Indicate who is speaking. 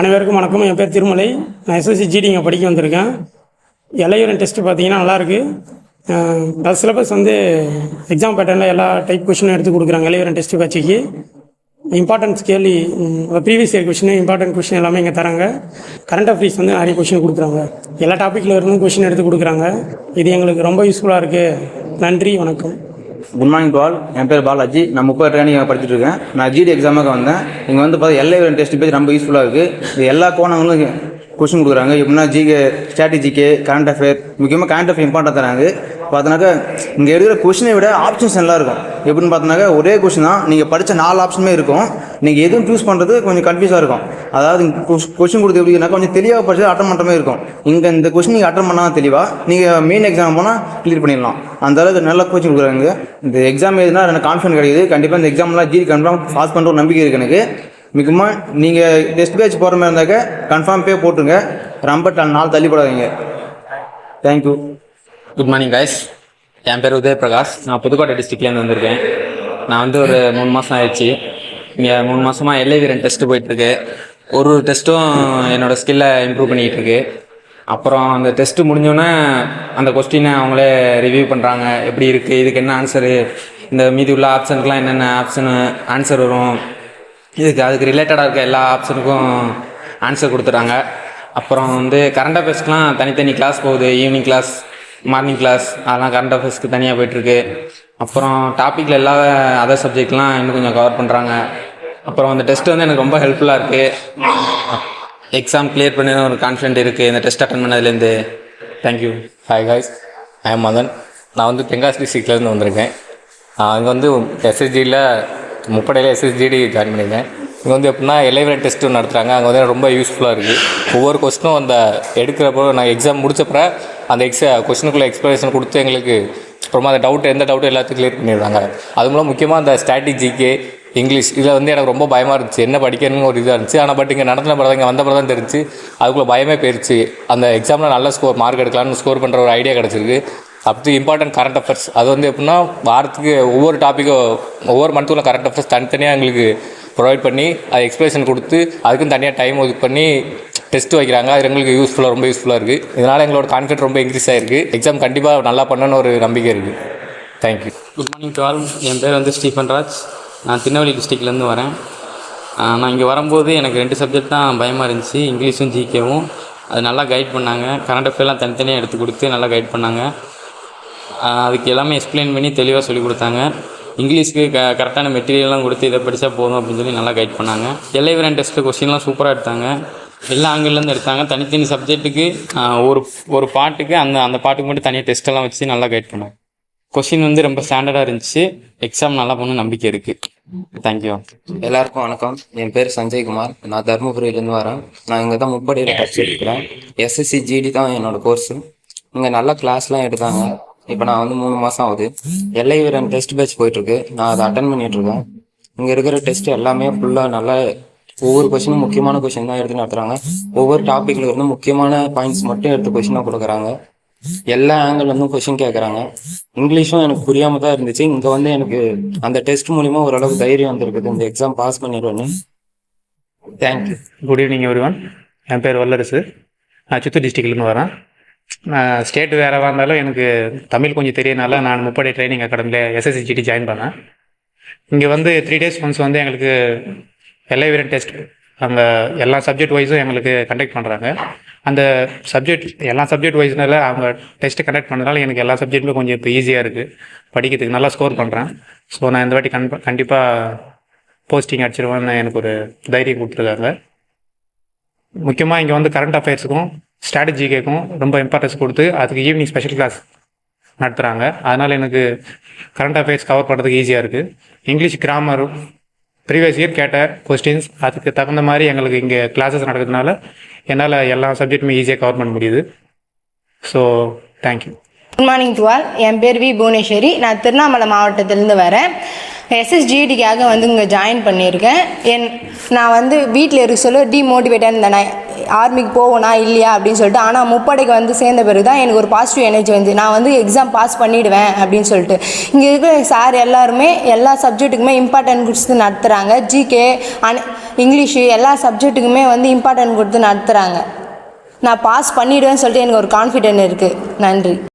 Speaker 1: அனைவருக்கும் வணக்கம். என் பேர் திருமலை. நான் எஸ்எஸ்சி ஜிடி இங்கே படிக்க வந்திருக்கேன். எல்ஐயூரன் டெஸ்ட்டு பார்த்தீங்கன்னா நல்லாயிருக்கு ப்ளஸ் சிலபஸ் வந்து எக்ஸாம் பேட்டர்னில் எல்லா டைப் கொஷினும் எடுத்து கொடுக்குறாங்க. இளையூரன் டெஸ்ட் பேட்சுக்கு இம்பார்ட்டன்ஸ் கேள்வி previous year question important question எல்லாமே இங்கே தராங்க. கரண்ட் அஃபேர்ஸ் வந்து நிறைய கொஷின் கொடுக்குறாங்க. எல்லா டாப்பிக்கில் இருந்தும் கொஷின் எடுத்து கொடுக்குறாங்க. இது எங்களுக்கு ரொம்ப யூஸ்ஃபுல்லாக இருக்குது நன்றி வணக்கம்.
Speaker 2: குட் மார்னிங் டு ஆல் என் பேர் பாலாஜி. நான் முப்பது ட்ரைனிங் படிச்சுட்டு இருக்கேன். நான் ஜிடி எக்ஸாமுக்கு வந்தேன். இங்கே வந்து பார்த்தா எல்ஐ டெஸ்ட் பேஜ் ரொம்ப யூஸ்ஃபுல்லாக இருக்குது இது எல்லா கோணங்களும் கொஸ்டின் கொடுக்குறாங்க. எப்படின்னா ஜிகே ஸ்ட்ராட்டஜிக்கு கரண்ட் அஃபேர் முக்கியமாக கரண்ட் அஃபேர் இம்பார்ட்டன் தராங்க. பார்த்தோன்னாக்கா இங்கே எடுக்கிற கொஷினை விட ஆப்ஷன்ஸ் நல்லா இருக்கும். எப்படின்னு பார்த்தோன்னாக்கா ஒரே கொஷின் தான். நீங்கள் படித்த நாலு ஆப்ஷனுமே இருக்கும். நீங்கள் எதுவும் சூஸ் பண்ணுறது கொஞ்சம் கன்ஃபியூஸாக இருக்கும். அதாவது கொஷின் கொடுத்து எப்படின்னா கொஞ்சம் தெளிவாக படிச்சு அட்டன் பண்ணுற இருக்கும். இங்கே இந்த கொஷின் நீங்கள் அட்டன் பண்ணால் தெளிவாக நீங்கள் மெயின் எக்ஸாம் போனால் கிளியர் பண்ணிடலாம். அந்த அளவுக்கு நல்ல கோச்சிங் கொடுக்குறாங்க. இந்த எக்ஸாம் எதுனா எனக்கு கான்ஃபிடன்ட் கிடைக்குது. கண்டிப்பாக இந்த எக்ஸாம்லாம் ஜி கன்ஃபார்ம் பாஸ் பண்ணுற ஒரு நம்பிக்கை இருக்குது எனக்கு. மிகமாக நீங்கள் டெஸ்ட் பேட்ச் போகிற மாதிரி இருந்தாக்க கன்ஃபார்ம் பே போட்டுருங்க. ரொம்ப நாள் நாள் தள்ளிப்படாதீங்க. Thank you
Speaker 3: good morning guys என் பேர் உதய பிரகாஷ் நான் புதுக்கோட்டை டிஸ்ட்ரிக்ட்லேருந்து வந்திருக்கேன். நான் வந்து ஒரு மூணு மாதம் ஆயிடுச்சு. இங்கே மூணு மாதமாக எல்லை வீரன் டெஸ்ட்டு போயிட்டுருக்கு. ஒரு ஒரு டெஸ்ட்டும் என்னோடய ஸ்கில்லை இம்ப்ரூவ் பண்ணிகிட்டு இருக்கு அப்புறம் அந்த டெஸ்ட்டு முடிஞ்சோடனே அந்த கொஸ்டினை அவங்களே ரிவ்யூ பண்ணுறாங்க எப்படி இருக்குது இதுக்கு என்ன ஆன்சரு இந்த மீதி உள்ள ஆப்ஷனுக்குலாம் என்னென்ன ஆப்ஷனு ஆன்சர் வரும். இதுக்கு அதுக்கு ரிலேட்டடாக இருக்க எல்லா ஆப்ஷனுக்கும் ஆன்சர் கொடுத்துட்றாங்க அப்புறம் வந்து கரண்ட் அஃபேர்ஸ்க்குலாம் தனித்தனி கிளாஸ் போகுது. ஈவினிங் கிளாஸ் மார்னிங் கிளாஸ் அதெல்லாம் கரண்ட் அஃபேர்ஸ்க்கு தனியாக போயிட்டுருக்கு. அப்புறம் டாப்பிக்கில் எல்லா அதர் சப்ஜெக்ட்லாம் இன்னும் கொஞ்சம் கவர் பண்ணுறாங்க அப்புறம் அந்த டெஸ்ட் வந்து எனக்கு ரொம்ப ஹெல்ப்ஃபுல்லாக இருக்குது எக்ஸாம் கிளியர் பண்ணி ஒரு கான்ஃபிடென்ட் இருக்குது இந்த டெஸ்ட் அட்டன் பண்ணதுலேருந்து. Thank you
Speaker 4: hi guys I am Madan நான் வந்து தென்காசி டிஸ்ட்ரிக்ட்லேருந்து வந்திருக்கேன். அங்கே வந்து எஸ்எஸ்ஜியில் முப்படையில் எஸ்எஸ்ஜிடி ஜாயின் பண்ணியிருந்தேன். இங்கே வந்து எப்படின்னா எலைவரேட் டெஸ்ட்டு நடத்துகிறாங்க அங்கே வந்து ரொம்ப யூஸ்ஃபுல்லாக இருக்குது ஒவ்வொரு கொஸ்டினும் அந்த எடுக்கிறப்போ நான் எக்ஸாம் முடிச்சப்பற அந்த எக்ஸா கொஸ்டினுக்குள்ளே எக்ஸ்ப்ளனேஷன் கொடுத்து எங்களுக்கு அப்புறமா அந்த டவுட் எந்த டவுட்டும் எல்லாத்தையும் கிளியர் பண்ணிடுறாங்க. அது மூலம் முக்கியமாக அந்த ஸ்ட்ராட்டஜிக்கு இங்கிலீஷ் இதில் வந்து எனக்கு ரொம்ப பயமாக இருந்துச்சு. என்ன படிக்கணும்னு ஒரு இதாக இருந்துச்சு. ஆனால் பட் இங்கே நடத்தின பிறகு இங்கே வந்த பிறகு தான் தெரிஞ்சு அதுக்குள்ளே பயமே போயிருச்சு. அந்த எக்ஸாமில் நல்ல ஸ்கோர் மார்க் எடுக்கலாம்னு ஸ்கோர் பண்ணுற ஒரு ஐடியா கிடச்சிருக்கு. அப்படி இம்பார்ட்டன்ட் கரண்ட் அஃபேர்ஸ் அது வந்து எப்படின்னா வாரத்துக்கு ஒவ்வொரு டாப்பிக்கும் ஒவ்வொரு மந்த்துக்குள்ள கரண்ட் அஃபேர்ஸ் தனித்தனியாக எங்களுக்கு ப்ரொவைட் பண்ணி அது எக்ஸ்பிளேஷன் கொடுத்து அதுக்கும் தனியாக டைம் ஒதுக்கு பண்ணி டெஸ்ட் வைக்கிறாங்க. அது எங்களுக்கு யூஸ்ஃபுல்லாக ரொம்ப யூஸ்ஃபுல்லாக இருக்குது இதனால் எங்களோட கான்ஃபிடன்ட் ரொம்ப இன்க்ரீஸ் ஆயிருக்கு. எக்ஸாம் கண்டிப்பாக நல்லா பண்ணணும்னு ஒரு நம்பிக்கை இருக்குது thank you
Speaker 3: good morning to all என் பேர் வந்து ஸ்டீஃபன் ராஜ். நான் திருநெல்வேலி டிஸ்ட்ரிக்ட்லேருந்து வரேன். நான் இங்கே வரும்போது எனக்கு ரெண்டு சப்ஜெக்ட் தான் பயமாக இருந்துச்சு. இங்கிலீஷும் ஜிகேவும் அது நல்லா கைட் பண்ணாங்க. கரண்ட் அஃபேர்லாம் தனித்தனியாக எடுத்து கொடுத்து நல்லா கைட் பண்ணாங்க. அதுக்கு எல்லாமே எக்ஸ்பிளைன் பண்ணி தெளிவாக சொல்லி கொடுத்தாங்க. இங்கிலீஷ்க்கு க கரெக்டான மெட்டீரியல்லாம் கொடுத்து இதை படித்தா போதும் அப்படின்னு சொல்லி நல்லா கைட் பண்ணாங்க. எல்லைவரன் டெஸ்ட்டு கொஸ்டின்லாம் சூப்பராக எடுத்தாங்க. எல்லா ஆங்கிலேருந்து எடுத்தாங்க. தனித்தனி சப்ஜெக்ட்டுக்கு ஒரு ஒரு பாட்டுக்கு அந்த அந்த பாட்டுக்கு மட்டும் தனியாக டெஸ்ட்டெல்லாம் வச்சு நல்லா கைட் பண்ணாங்க. கொஷின் வந்து ரொம்ப ஸ்டாண்டர்டாக இருந்துச்சு. எக்ஸாம் நல்லா பண்ண நம்பிக்கை இருக்குது தேங்க்யூ
Speaker 5: எல்லாருக்கும் வணக்கம். என் பேர் சஞ்சய்குமார் நான் தருமபுரியிலேருந்து வரேன். நான் இங்கே தான் முப்படையில் படிச்சிருக்கிறேன் எஸ்எஸ்சி ஜிடி தான் என்னோட கோர்ஸு இங்கே நல்லா கிளாஸ்லாம் எடுத்தாங்க. இப்போ நான் வந்து மூணு மாதம் ஆகுது. எல்ஐ வீரன் டெஸ்ட் பேட்ச் போயிட்டுருக்கு. நான் அதை அட்டன் பண்ணிட்டு இருக்கேன். இங்கே இருக்கிற டெஸ்ட் எல்லாமே ஃபுல்லாக நல்லா ஒவ்வொரு கொஷினும் முக்கியமான கொஷின் தான் எடுத்து நடத்துகிறாங்க ஒவ்வொரு டாப்பிக்கில் இருந்து முக்கியமான பாயிண்ட்ஸ் மட்டும் எடுத்து கொஷினாக கொடுக்குறாங்க. எல்லா ஆங்கிள் கொஷின் கேட்குறாங்க இங்கிலீஷும் எனக்கு புரியாம தான் இருந்துச்சு. இங்கே வந்து எனக்கு அந்த டெஸ்ட் மூலிமா ஓரளவுக்கு தைரியம் வந்திருக்குது. இந்த exam pass பண்ணிடுவேன்னு. Thank you
Speaker 6: good evening everyone என் பேர் வல்லரசு. நான் சித்தூர் டிஸ்ட்ரிக்ட்லேருந்து வரேன். நான் ஸ்டேட்டு வேறவா இருந்தாலும் எனக்கு தமிழ் கொஞ்சம் தெரியனால நான் முப்படை ட்ரைனிங் அகாடமியில் எஸ்எஸ்சிஜிடி ஜாயின் பண்ணேன். இங்கே வந்து த்ரீ டேஸ் ஒன்ஸ் வந்து எங்களுக்கு எல்லா வீரன் டெஸ்ட் அங்கே எல்லா சப்ஜெக்ட் வைஸும் எங்களுக்கு கண்டக்ட் பண்ணுறாங்க அந்த சப்ஜெக்ட் எல்லா சப்ஜெக்ட் வைஸ்னால அவங்க டெஸ்ட்டு கண்டக்ட் பண்ணதால எனக்கு எல்லா சப்ஜெக்ட்டுமே கொஞ்சம் இப்போ ஈஸியாக இருக்குது படிக்கிறதுக்கு நல்லா ஸ்கோர் பண்ணுறேன் ஸோ நான் இந்த வாட்டி கண் கண்டிப்பாக போஸ்டிங் அடிச்சிருவேன்னு எனக்கு ஒரு தைரியம் கொடுத்துருக்காங்க. முக்கியமாக இங்கே வந்து கரண்ட் அஃபேர்ஸுக்கும் ஸ்ட்ராட்டஜிக்கும் ரொம்ப இம்பார்ட்டன்ஸ் கொடுத்து அதுக்கு ஈவினிங் ஸ்பெஷல் கிளாஸ் நடத்துகிறாங்க அதனால் எனக்கு கரண்ட் அஃபேர்ஸ் கவர் பண்ணுறதுக்கு ஈஸியாக இருக்குது இங்கிலீஷ் கிராமர் ப்ரீவியஸ் இயர் கேட்ட கொஸ்டின்ஸ் அதுக்கு தகுந்த மாதிரி எங்களுக்கு இங்கே கிளாஸஸ் நடக்கிறதுனால என்னால் எல்லா சப்ஜெக்ட்டுமே ஈஸியாக கவர் பண்ண முடியுது. So thank you
Speaker 7: good morning to all என் பேர் வி புவனேஸ்வரி. நான் திருவண்ணாமலை மாவட்டத்திலேருந்து வரேன். எஸ்எஸ்ஜிடிக்காக வந்து இங்கே ஜாயின் பண்ணியிருக்கேன். என் நான் வந்து வீட்டில் இருக்க சொல்ல டிமோட்டிவேட்டாக இருந்தேன். ஆர்மிக்கு போகணா இல்லையா அப்படின்னு சொல்லிட்டு ஆனால் முப்படைக்கு வந்து சேர்ந்த பிறகு தான் எனக்கு ஒரு பாசிட்டிவ் எனர்ஜி வந்து நான் வந்து எக்ஸாம் பாஸ் பண்ணிடுவேன் அப்படின்னு சொல்லிட்டு. இங்கே இருக்கிற சார் எல்லாருமே எல்லா சப்ஜெக்ட்டுக்குமே இம்பார்ட்டன்ட் கொடுத்து நடத்துகிறாங்க ஜிகே அன் இங்கிலீஷு எல்லா சப்ஜெக்ட்டுக்குமே வந்து இம்பார்ட்டன்ட் கொடுத்து நடத்துகிறாங்க நான் பாஸ் பண்ணிடுவேன்னு சொல்லிட்டு எனக்கு ஒரு கான்ஃபிடென்ட் இருக்குது நன்றி.